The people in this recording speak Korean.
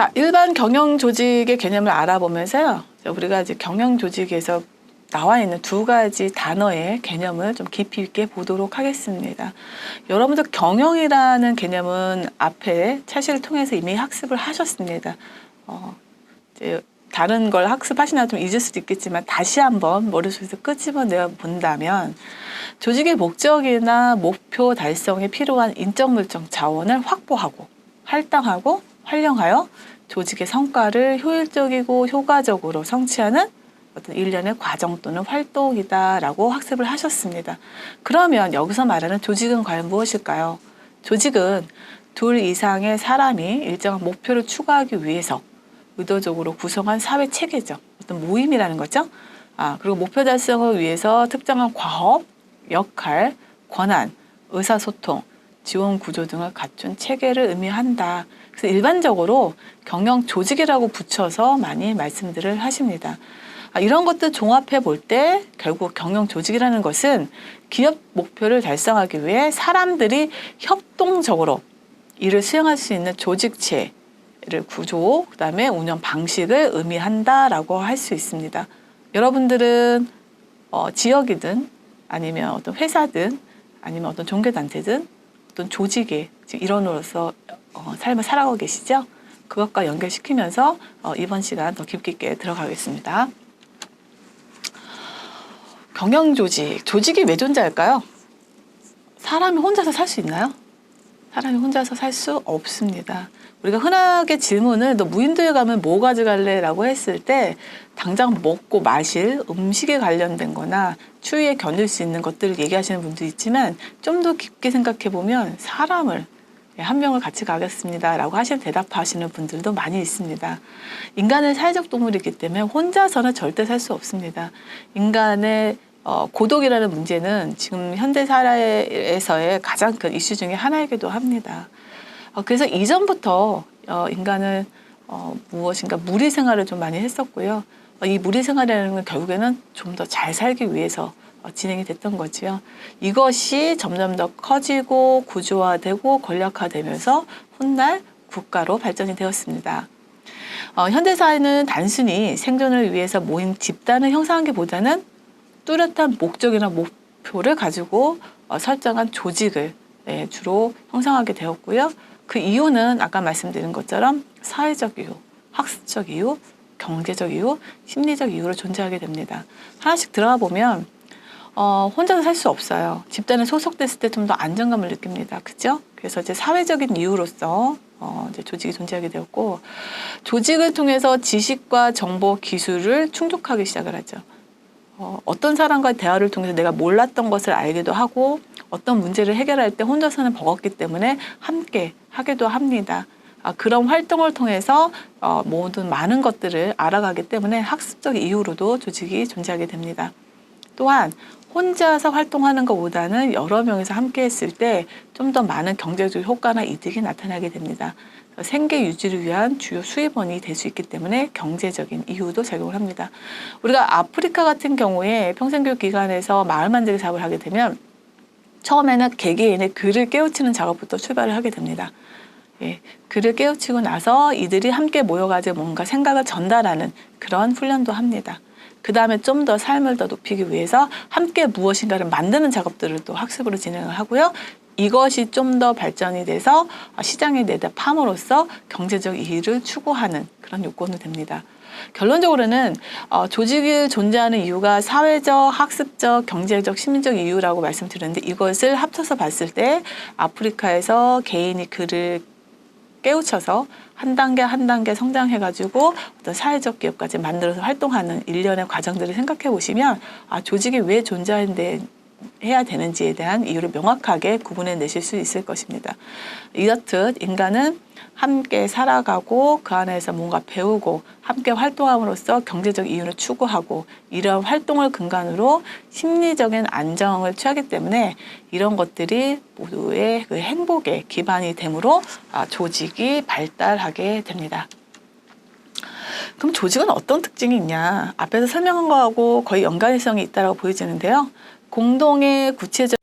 자, 일반 경영 조직의 개념을 알아보면서요. 우리가 이제 경영 조직에서 나와 있는 두 가지 단어의 개념을 좀 깊이 있게 보도록 하겠습니다. 여러분들 경영이라는 개념은 앞에 차시를 통해서 이미 학습을 하셨습니다. 어, 이제 다른 걸 학습하시나 좀 잊을 수도 있겠지만 다시 한번 머릿속에서 끄집어내어 본다면 조직의 목적이나 목표 달성에 필요한 인적 물적 자원을 확보하고 할당하고 활용하여 조직의 성과를 효율적이고 효과적으로 성취하는 어떤 일련의 과정 또는 활동이다라고 학습을 하셨습니다. 그러면 여기서 말하는 조직은 과연 무엇일까요? 조직은 둘 이상의 사람이 일정한 목표를 추구하기 위해서 의도적으로 구성한 사회 체계죠. 어떤 모임이라는 거죠. 아, 그리고 목표 달성을 위해서 특정한 과업, 역할, 권한, 의사소통, 지원 구조 등을 갖춘 체계를 의미한다. 그래서 일반적으로 경영 조직이라고 붙여서 많이 말씀들을 하십니다. 아, 이런 것들 종합해 볼 때 결국 경영 조직이라는 것은 기업 목표를 달성하기 위해 사람들이 협동적으로 일을 수행할 수 있는 조직체 를 구조, 그 다음에 운영 방식을 의미한다라고 할 수 있습니다. 여러분들은 어, 지역이든 아니면 어떤 회사든 아니면 어떤 종교단체든 어떤 조직의 일원으로서 어, 삶을 살아가고 계시죠? 그것과 연결시키면서 어, 이번 시간 더 깊게 있게 들어가겠습니다. 경영 조직, 조직이 왜 존재할까요? 사람이 혼자서 살 수 있나요? 사람이 혼자서 살 수 없습니다. 우리가 흔하게 질문을 너 무인도에 가면 뭐 가져갈래? 라고 했을 때 당장 먹고 마실 음식에 관련된 거나 추위에 견딜 수 있는 것들을 얘기하시는 분도 있지만 좀 더 깊게 생각해 보면 사람을 예, 한 명을 같이 가겠습니다. 라고 하시는 대답하시는 분들도 많이 있습니다. 인간은 사회적 동물이기 때문에 혼자서는 절대 살 수 없습니다. 인간의 어, 고독이라는 문제는 지금 현대 사회에서의 가장 큰 이슈 중에 하나이기도 합니다. 어, 그래서 이전부터 어, 인간은 어, 무엇인가 무리 생활을 좀 많이 했었고요. 어, 이 무리 생활이라는 건 결국에는 좀 더 잘 살기 위해서 어, 진행이 됐던 거지요. 이것이 점점 더 커지고 구조화되고 권력화되면서 훗날 국가로 발전이 되었습니다. 어, 현대 사회는 단순히 생존을 위해서 모인 집단을 형성하기보다는 뚜렷한 목적이나 목표를 가지고 어, 설정한 조직을 예, 주로 형성하게 되었고요. 그 이유는 아까 말씀드린 것처럼 사회적 이유, 학습적 이유, 경제적 이유, 심리적 이유로 존재하게 됩니다. 하나씩 들어가 보면 어, 혼자서 살 수 없어요. 집단에 소속됐을 때 좀 더 안정감을 느낍니다. 그죠? 그래서 이제 사회적인 이유로서 어, 이제 조직이 존재하게 되었고 조직을 통해서 지식과 정보, 기술을 충족하기 시작을 하죠. 어, 어떤 사람과 대화를 통해서 내가 몰랐던 것을 알기도 하고 어떤 문제를 해결할 때 혼자서는 버겁기 때문에 함께 하기도 합니다. 아, 그런 활동을 통해서 어, 모든 많은 것들을 알아가기 때문에 학습적 이유로도 조직이 존재하게 됩니다. 또한 혼자서 활동하는 것보다는 여러 명이서 함께 했을 때 좀 더 많은 경제적 효과나 이득이 나타나게 됩니다. 생계 유지를 위한 주요 수입원이 될 수 있기 때문에 경제적인 이유도 작용을 합니다. 우리가 아프리카 같은 경우에 평생교육 기관에서 마을 만들기 사업을 하게 되면 처음에는 개개인의 글을 깨우치는 작업부터 출발을 하게 됩니다. 예, 글을 깨우치고 나서 이들이 함께 모여가지고 뭔가 생각을 전달하는 그런 훈련도 합니다. 그 다음에 좀 더 삶을 더 높이기 위해서 함께 무엇인가를 만드는 작업들을 또 학습으로 진행을 하고요. 이것이 좀 더 발전이 돼서 시장에 내다 팜으로써 경제적 이익을 추구하는 그런 요건이 됩니다. 결론적으로는 어, 조직이 존재하는 이유가 사회적, 학습적, 경제적, 심리적 이유라고 말씀드렸는데 이것을 합쳐서 봤을 때 아프리카에서 개인이 글을 깨우쳐서 한 단계 한 단계 성장해가지고 어떤 사회적 기업까지 만들어서 활동하는 일련의 과정들을 생각해 보시면 아 조직이 왜 존재하는데 해야 되는지에 대한 이유를 명확하게 구분해 내실 수 있을 것입니다. 이렇듯 인간은 함께 살아가고 그 안에서 뭔가 배우고 함께 활동함으로써 경제적 이윤을 추구하고 이러한 활동을 근간으로 심리적인 안정을 취하기 때문에 이런 것들이 모두의 그 행복의 기반이 되므로 아, 조직이 발달하게 됩니다. 그럼 조직은 어떤 특징이 있냐? 앞에서 설명한 거하고 거의 연관성이 있다고 보여지는데요. 공동의 구체적